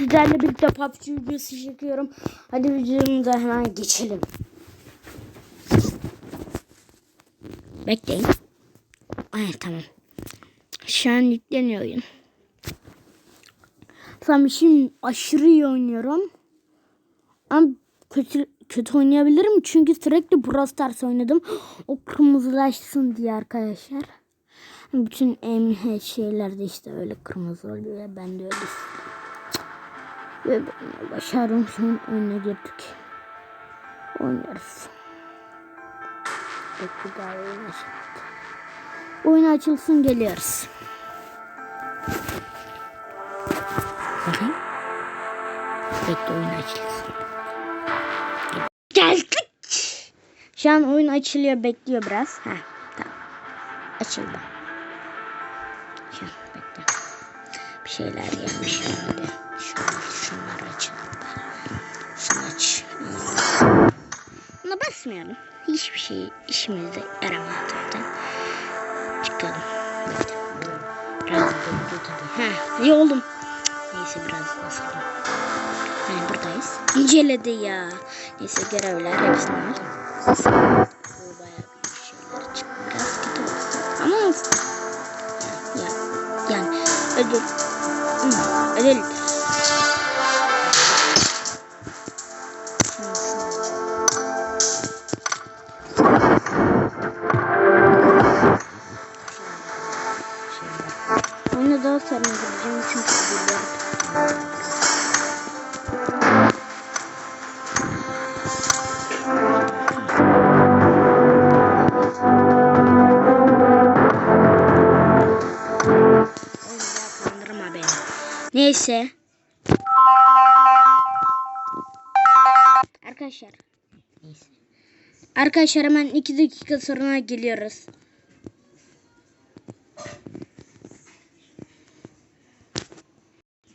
sizlerle birlikte PUBG videosu çekiyorum. Hadi videomuza hemen geçelim. Bekleyin. Ay tamam. Şu an yükleniyor oyun. Tamam şimdi aşırı iyi oynuyorum. Ama kötü, kötü oynayabilirim çünkü sürekli Brawl Stars oynadım. O kırmızılaşsın diye arkadaşlar. Bütün em şeylerde işte öyle kırmızı oluyor. Ben de öyle istedim. Ve şimdi oyuna girdik. Oynuyoruz. Daha oyun açılsın geliyoruz. Bakayım. Bekle oyun açılsın. Geldik. Şu an oyun açılıyor bekliyor biraz. Ha tamam. Açıldı. An bekle. Bir şeyler gelmiş şöyle. Şunlar, şunlar açıldı. Şunu aç. Buna basmayalım. Hiçbir şey işimizde yaramıyor zaten. Çıkalım. Biraz. Ha, iyi oğlum. Neyse biraz basalım. Yani buradayız. İnceledi ya. Neyse görevler hepsini al. Bu bayağı büyük şeyler çıktı. Biraz kötü olsun. Ama olsun. Ya, ya, yani ödül. Hı, ödül. Sonra gireceğim çünkü beni. Neyse. Arkadaşlar. Neyse. Arkadaşlar hemen 2 dakika sonra geliyoruz.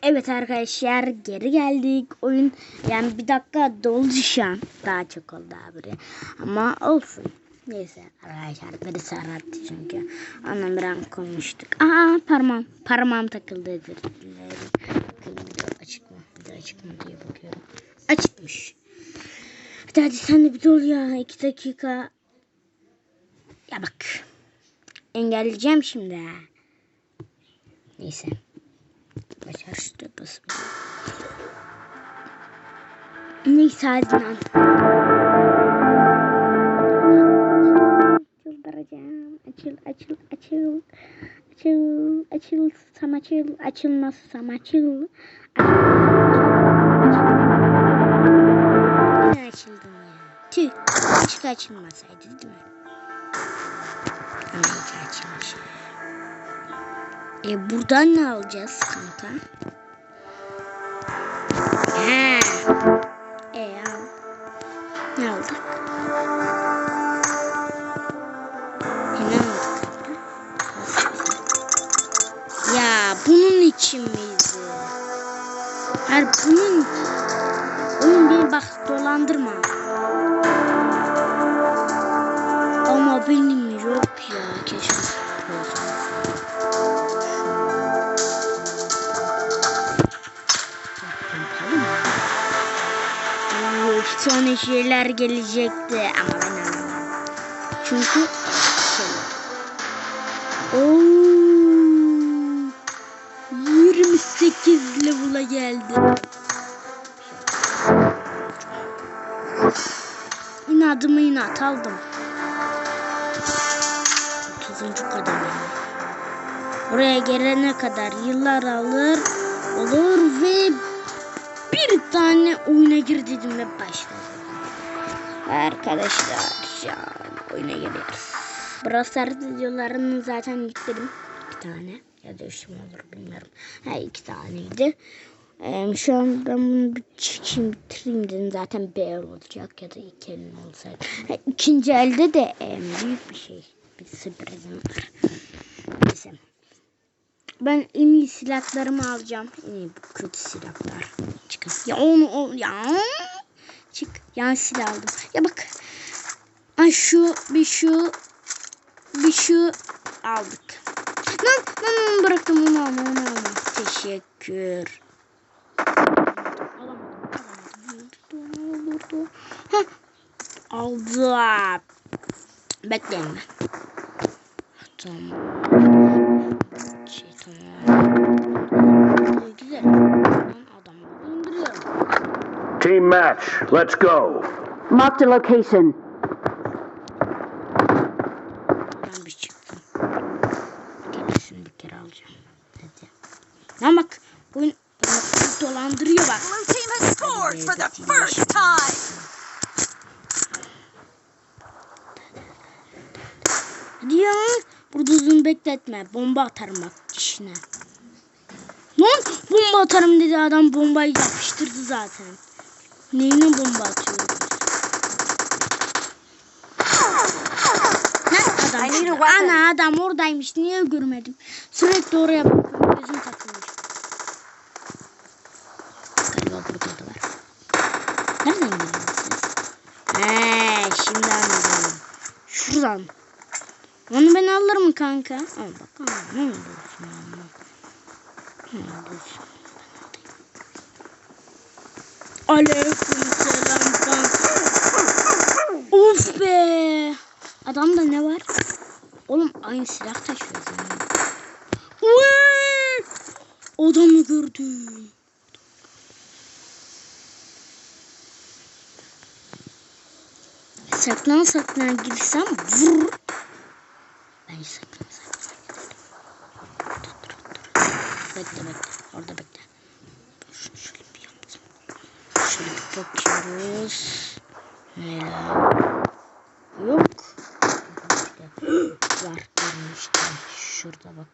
Evet arkadaşlar geri geldik. Oyun yani bir dakika doldu şu an. Daha çok oldu abi. Ama olsun. Neyse arkadaşlar beni sararttı çünkü. Onunla bir konuştuk. Aa parmağım. Parmağım takıldı. Özür dilerim. Açık mı? Video açık mı diye bakıyorum. Açıkmış. Hadi hadi sen de bir dol ya. iki dakika. Ya bak. Engelleyeceğim şimdi. Neyse. Şu basmayı. Neyse hadi lan. Çıldıracağım. Açıl açıl açıl. Açıl açıl sam açıl. Açılmazsam açıl. Yine açıldım ya. Tüh. Keşke açılmasaydı değil mi? Ama açılmış. E buradan ne alacağız kanka? He. E al. Ne aldık? Ne aldık? Ya bunun için miydi? Her bunun Oğlum beni bak dolandırma. Şeyler gelecekti ama ben anlamadım. Çünkü şey. Oo, 28 level'a geldi. İnadımı inat aldım. 30. kademe. Buraya gelene kadar yıllar alır olur ve oyuna gir dedim ve başladım. Arkadaşlar an oyuna giriyoruz. Brawl videolarını zaten yükledim. Bir tane ya da üç mü olur bilmiyorum. Ha iki taneydi. Ee, şu an ben bunu bir çekeyim bitireyim dedim. Zaten B olacak ya da iki elin olsaydı. Ha, ikinci elde de e, büyük bir şey. Bir sürprizim var. Ben en iyi silahlarımı alacağım. En iyi kötü silahlar. Çıkın. Ya onu o ya. Çık. Yan silah aldım. Ya bak. Ay şu bir şu bir şu aldık. Lan lan bıraktım onu onu onu. onu. Teşekkür. oldu. Heh. Aldı. Bekleyin ben. Tamam. Team match. Let's go. Marked a location. Ben bir çıktım. Gerisini bir kere alacağım. Hadi. Lan bak. Oyun dolandırıyor bak. Blue team has scored for the first time. Hadi ya. Burada uzun bekletme. Bomba atarım bak dişine. Lan bomba atarım dedi adam bombayı yapıştırdı zaten. Neyine bomba atıyoruz? Lan adam I need a şurada. weapon. Ana adam oradaymış. Niye görmedim? Sürekli oraya bakıyorum. Gözüm takılmış. Galiba burada da var. Nereden geliyorsunuz? He, şimdi anladım. Şuradan. Onu ben alırım kanka. Al bak. Ne olursun ama. Ne olursun. Aleyküm selam kanka. Of be. Adamda ne var? Oğlum aynı silah taşıyor zaten. Adamı gördüm. Saklan saklan girsem vur. Dur. Bekle bekle. Orada bekle. Şunu şöyle bir yaptım. Şöyle bir bakıyoruz. Neler? Yok. Var görmüştüm. Şurada bak.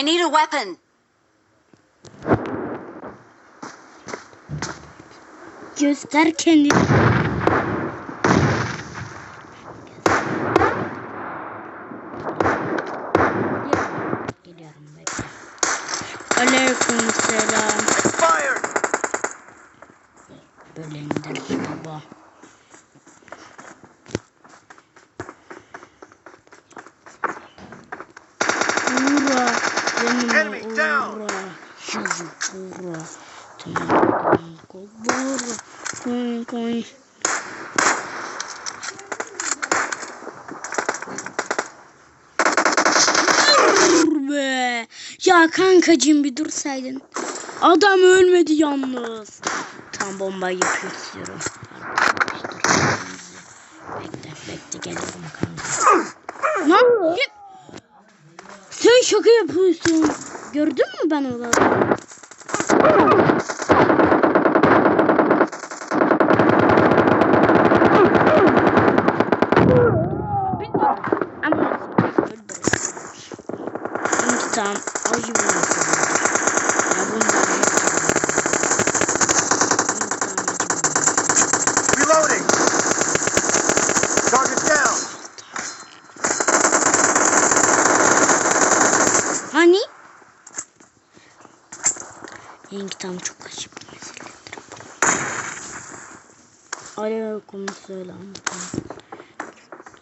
I need a weapon. Göster kendini. Geliyorum bekle. Aleyküm selam. Expired. Böyle indir baba. Ya kankacığım bir dursaydın. Adam ölmedi yalnız. Tam bombayı yapıyorum. Bekle bekle geliyorum kanka. Lan git. Sen şaka yapıyorsun. Gördün mü ben onu? İntikam çok acı bir. Aleyküm selam.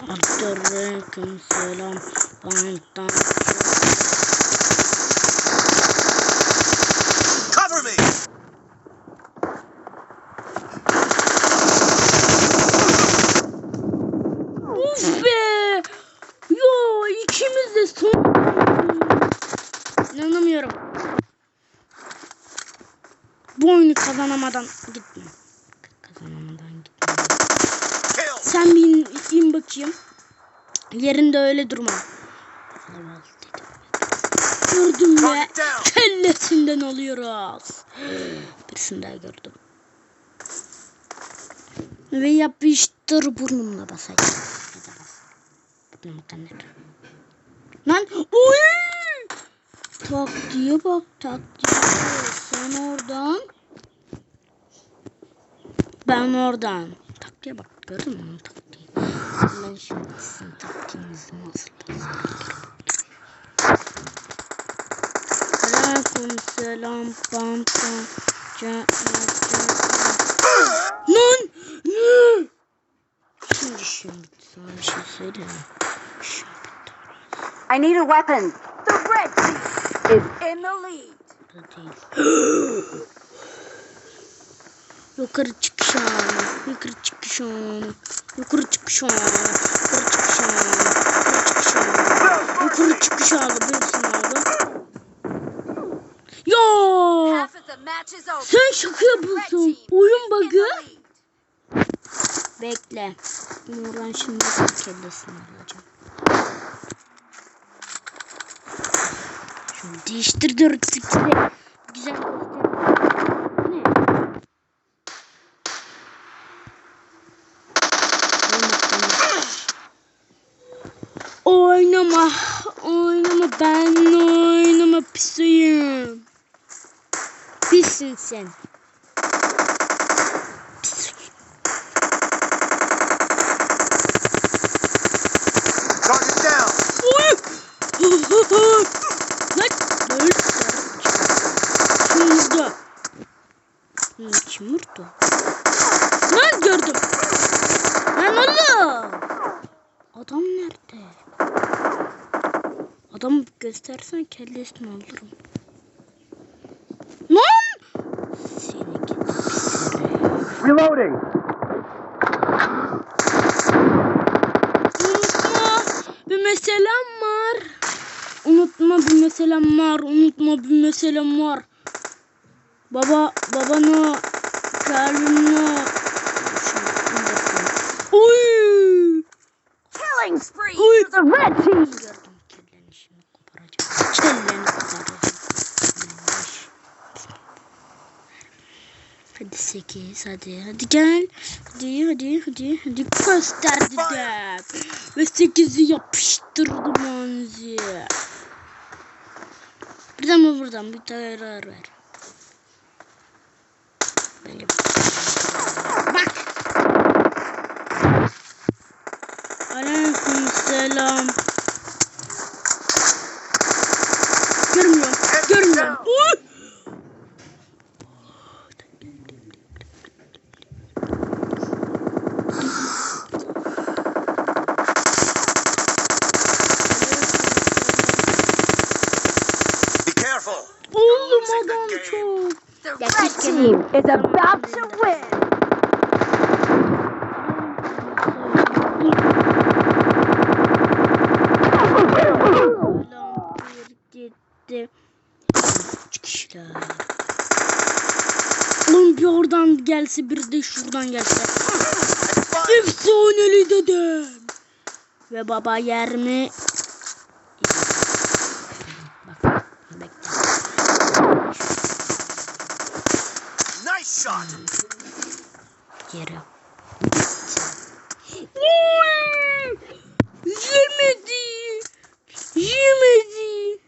Aleyküm selam. Banttan. Cover Bu oyunu kazanamadan gitme. Kazanamadan gitme. Sen bir in, in bakayım. Yerinde öyle durma. Gördüm down. kellesinden alıyoruz. Birisini daha gördüm. Ve yapıştır burnumla basacağım. Hadi bas. Burnumu kanır. Lan oy! Taktiğe bak taktiğe. Sen oradan. Ben oradan. Taktiğe bak gördün mü taktiği? Ben şimdi sizin taktiğinizi nasıl? Aleyküm selam pam pam. Ca- Lan! Şimdi şimdi sana bir şey söyleyeyim? Şimdi. I need a weapon. The red team is in the lead. Yukarı çıkış anı. Yukarı çıkış anı. Yukarı çıkış anı. Yukarı çıkış anı. Yukarı çıkış anı. No Yukarı çıkış anı. Buyursun abi. Ya sen şaka yapıyorsun. Oyun bug'ı. Bekle. Nurhan şimdi kellesini alacağım. Şunu değiştir dört skill'i. Güzel göster. Ne? Oynama. Oynama. Ben oynama pisiyim. Pissin sen. Kim vurdu? Lan gördüm. Lan oğlum. Adam nerede? Adam göstersen kellesini alırım. Lan! Seni git. Reloading. Unutma bir meselem var. Unutma bir meselem var. Unutma bir meselem var. Baba babanı kalbini Oy! Killing spree Oy! for the red team. Hadi sekiz hadi hadi gel. Hadi hadi hadi hadi göster dedim. Ve sekizi yapıştırdım Anzi. Buradan mı buradan bir karar ver. Böyle Bak. Aleyküm selam. Görmüyorum. Görmüyorum. Uy! Be careful. Oğlum adam çok. The Ya red keşke team is about to win. Gitti. Kişiler. Oğlum bir oradan gelse bir de şuradan gelse. Fine. Efsaneli dedem. Ve baba yer mi? Bak bekle. Nice shot. Yere. Oy! Yemedi. Yemedi.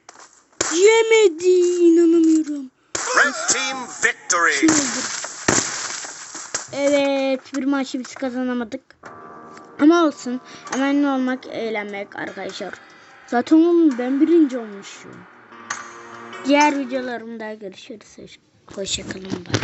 Yemedi. İnanamıyorum. Red team victory. Evet bir maçı biz kazanamadık. Ama olsun. Hemen olmak eğlenmek arkadaşlar. Zaten oğlum ben birinci olmuşum. Diğer videolarımda görüşürüz. Hoşçakalın. Bay.